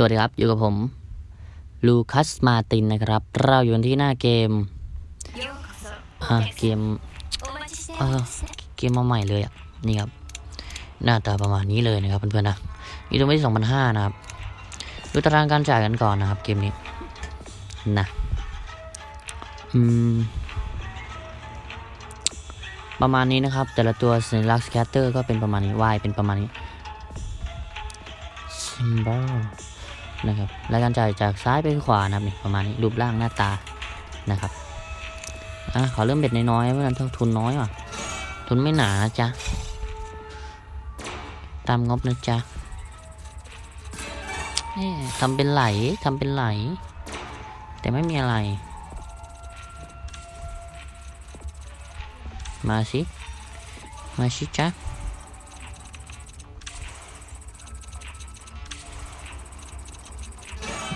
สวัสดีครับ อยู่กับผมลูคัสมาตินนะครับ เราอยู่กันที่หน้าเกมอ่าเกมเออเกมมาใหม่เลยอะนี่ครับ หน้าตาประมาณนี้เลยนะครับเพื่อนๆนะอยู่ตรงที่สองพันห้านะครับ ดูตารางการจ่ายกันก่อนนะครับ เกมนี้นะอืมประมาณนี้นะครับ แต่ละตัวสัญลักษณ์สแคตเตอร์ก็เป็นประมาณนี้วายเป็นประมาณนี้ symbol นะครับและการจ่ายจากซ้ายไปขวานะครับนี่ประมาณนี้รูปร่างหน้าตานะครับอะขอเริ่มเบ็ดน้อยๆเพื่อนั้นทุนน้อยว่ะทุนไม่หนานะจ๊ะตามงบนะจ๊ะเอ๊ะทำเป็นไหลทำเป็นไหล แต่ไม่มีอะไร มาสิ มาสิจ๊ะ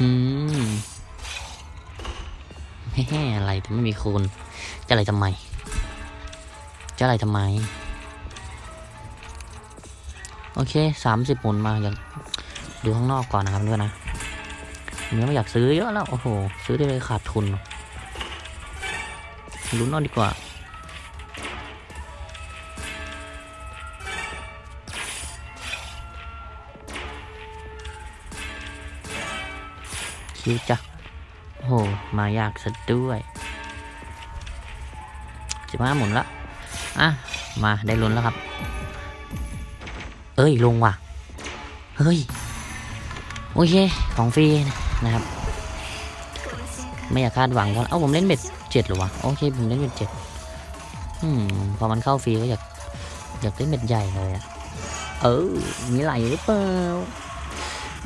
อืมแฮ่อะไรแต่ไม่มีคูณจะอะไรทำไม จะอะไรทำไม โอเคสามสิบหมุนมาอยากดูข้างนอกก่อนนะครับด้วยนะเนี้ยไม่อยากซื้อเยอะแล้ว โอ้โห ซื้อได้เลยขาดทุนลุ้นนอกดีกว่า คิวจ้ะโหมายากซะด้วยสิบห้าหมุนละอะ มาได้ลุ้นแล้วครับ เอ้ย ลงว่ะ เฮ้ย โอเค ของฟรีนะครับ ไม่อยากคาดหวังเท่าไหร่เอ้าผมเล่นเบ็ดเจ็ดหรอวะ โอเค ผมเล่นเบ็ดเจ็ดอืม พอมันเข้าฟรีก็อยากอยากเล่นเบ็ดใหญ่เลยอะเออ มีไหลหรือเปล่า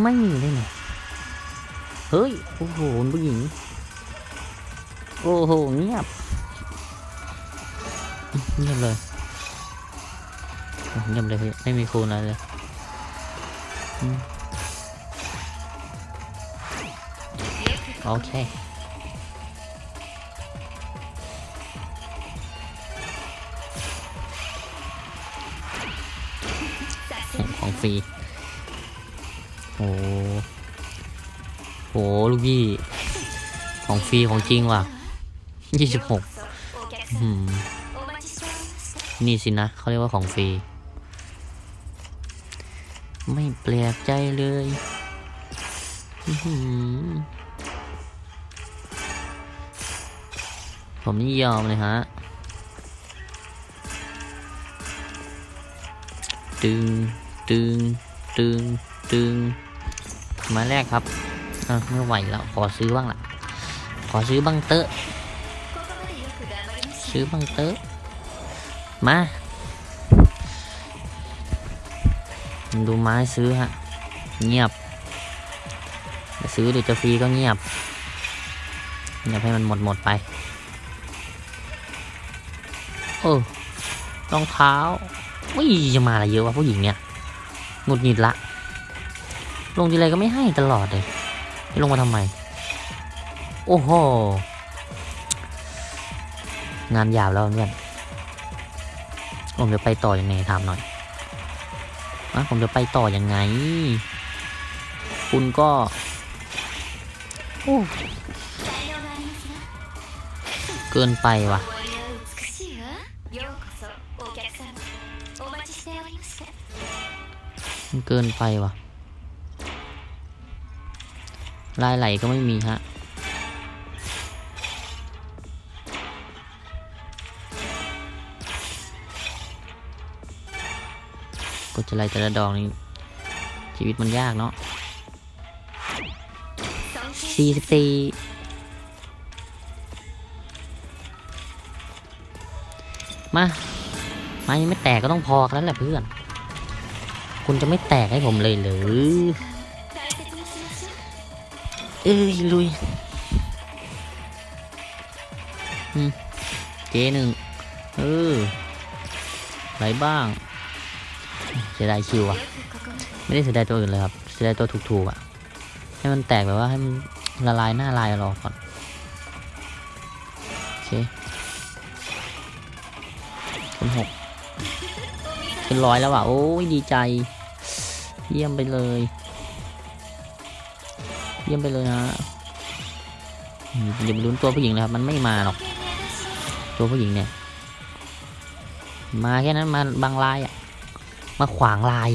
ไม่มีได้ไง เฮ้ย โอ้โหผู้หญิง โอ้โห เงียบ เงียบเลย เงียบเลยพี่ ไม่มีคูณอะไรเลยโอเคของฟรี โอ้โห ลูกพี่ ของฟรีของจริงว่ะยี่สิบหกนี่สินะเขาเรียกว่าของฟรี ไม่แปลกใจเลยผมนี่ยอมเลยฮะ ตึง ตึง ตึง ตึง มาแรกครับ ไม่ไหวแล้ว ขอซื้อบ้างล่ะขอซื้อบ้างเตอะซื้อบ้างเตอะมาดูไม้ซื้อฮะ เงียบ ซื้อหรือจะฟรีก็เงียบเงียบให้มันหมดหมดไป โอ้รองเท้าอุ้ยจะมาอะไรเยอะวะผู้หญิงเนี่ยหงุดหงิดละ ลงทีไรก็ไม่ให้ตลอดเลย ลงมาทำไม โอ้โห งานหยาบแล้วเพื่อน ผมจะไปต่อยังไงถามหน่อยอะผมจะไปต่อยังไง คุณก็โอ้เกินไปว่ะมันเกินไปว่ะ ลายไหลก็ไม่มีฮะกดจะไลแต่ละดอกนี่ชีวิตมันยากเนาะสี่สิบสี่มาไมายังไม่แตกก็ต้องพอกันแล้วแหละเพื่อน คุณจะไม่แตกให้ผมเลยหรือ เอ้ยลุยเจหนึ่งเออไหลบ้างเสียดายคิวอะไม่ได้เสียดายตัวอื่นเลยครับเสียดายตัวถูกๆอะให้มันแตกแบบว่าให้มันละลายหน้าลายรอก่อนโอเคเป็นหกเป็นร้อยแล้วว่ะโอ้ยดีใจ เยี่ยมไปเลย เยี่ยมไปเลยฮะอย่าไปลุ้นตัวผู้หญิงเลยครับ มันไม่มาหรอก ตัวผู้หญิงเนี่ย มาแค่นั้นมาบางลายอะ มาขวางลาย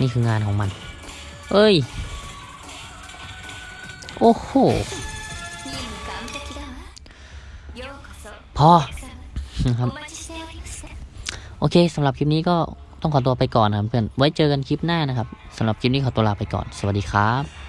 นี่คืองานของมัน เอ้ย โอ้โห พอครับโอเคสำหรับคลิปนี้ก็ต้องขอตัวไปก่อนครับเพื่อน ไว้เจอกันคลิปหน้านะครับสำหรับคลิปนี้ขอตัวลาไปก่อน สวัสดีครับ